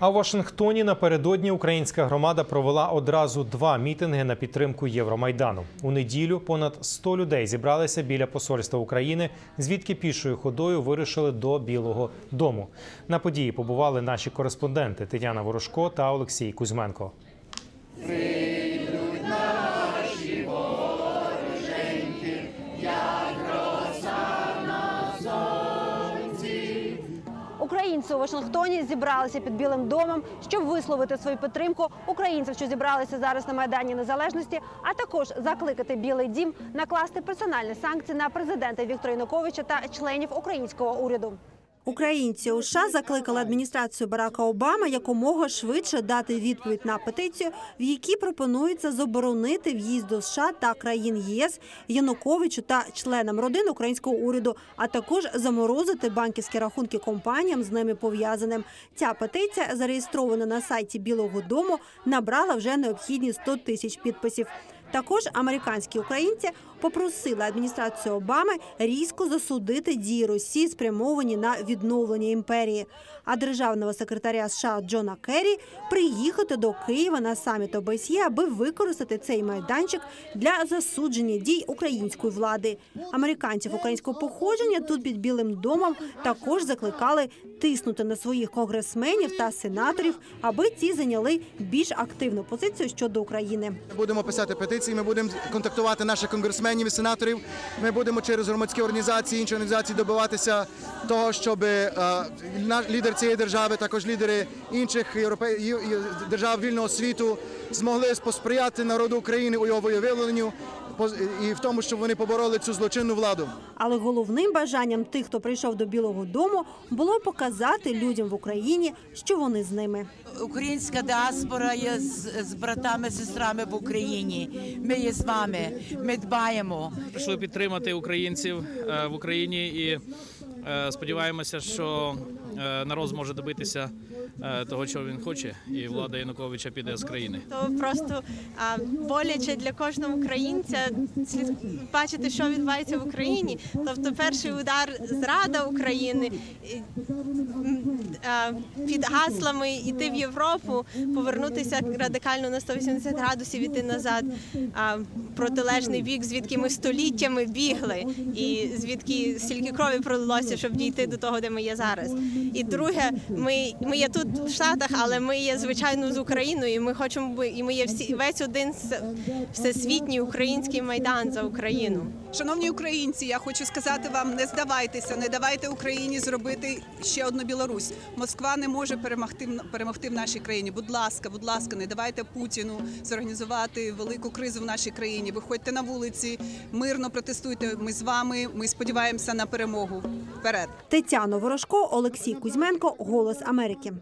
А в Вашингтоні напередодні українська громада провела одразу два мітинги на підтримку Євромайдану. У неділю понад 100 людей зібралися біля посольства України, звідки пішою ходою вирушили до Білого Дому. На події побували наші кореспонденти Тетяна Ворожко та Олексій Кузьменко. Українці у Вашингтоні зібралися під Білим домом, щоб висловити свою підтримку українців, що зібралися зараз на майдані незалежності, а також закликати Білий Дім накласти персональні санкції на президента Віктора Януковича та членів українського уряду. Українці у США закликали адміністрацію Барака Обами якомога швидше дати відповідь на петицію, в якій пропонується заборонити в'їзд до США та країн ЄС Януковичу та членам родин українського уряду, а також заморозити банківські рахунки компаніям з ними пов'язаним. Ця петиція, зареєстрована на сайті Білого Дому, набрала вже необхідні 100 тисяч підписів. Також американські українці попросили адміністрацію Обами різко засудити дії Росії, спрямовані на відновлення імперії. А державного секретаря США Джона Керрі приїхати до Києва на саміт ОБСЄ, аби використати цей майданчик для засудження дій української влади. Американців українського походження тут під Білим домом також закликали тиснути на своїх конгресменів та сенаторів, аби ці зайняли більш активну позицію щодо України. Ми будемо писати петиції, ми будемо контактувати наших конгресменів і сенаторів. Ми будемо через громадські організації, інші організації добиватися того, щоб е, лідер цієї держави, також лідери інших європе... ю- ю- держав вільного світу змогли посприяти народу України у його виявленню і в тому, щоб вони побороли цю злочинну владу. Але головним бажанням тих, хто прийшов до Білого Дому, було показати людям в Україні, що вони з ними. Українська діаспора є з, з братами, сестрами в Україні. Ми є з вами. Ми дбаємо. прийшли підтримати українців е, в Україні і сподіваємося, що е, народ зможе добитися е, того, чого він хоче, і влада Януковича піде з країни. То просто боляче для кожного українця бачити, що відбувається в Україні. Тобто, перший удар зрада України під гаслами йти в Європу, повернутися радикально на 180 градусів, іти назад. Протилежний бік, звідки ми століттями бігли, і звідки стільки крові пролилося, щоб дійти до того, де ми є зараз. І друге, ми, ми є тут в Штатах, але ми є звичайно з Україною. І ми хочемо і ми є всі весь один всесвітній український майдан за Україну. Шановні українці, я хочу сказати вам: не здавайтеся, не давайте Україні зробити ще одну Білорусь. Москва не може перемогти перемогти в нашій країні. Будь ласка, будь ласка, не давайте Путіну зорганізувати велику кризу в нашій країні. Виходьте на вулиці, мирно протестуйте. Ми з вами. Ми сподіваємося на перемогу. Вперед! Тетяна Ворожко, Олексій Кузьменко, Голос Америки.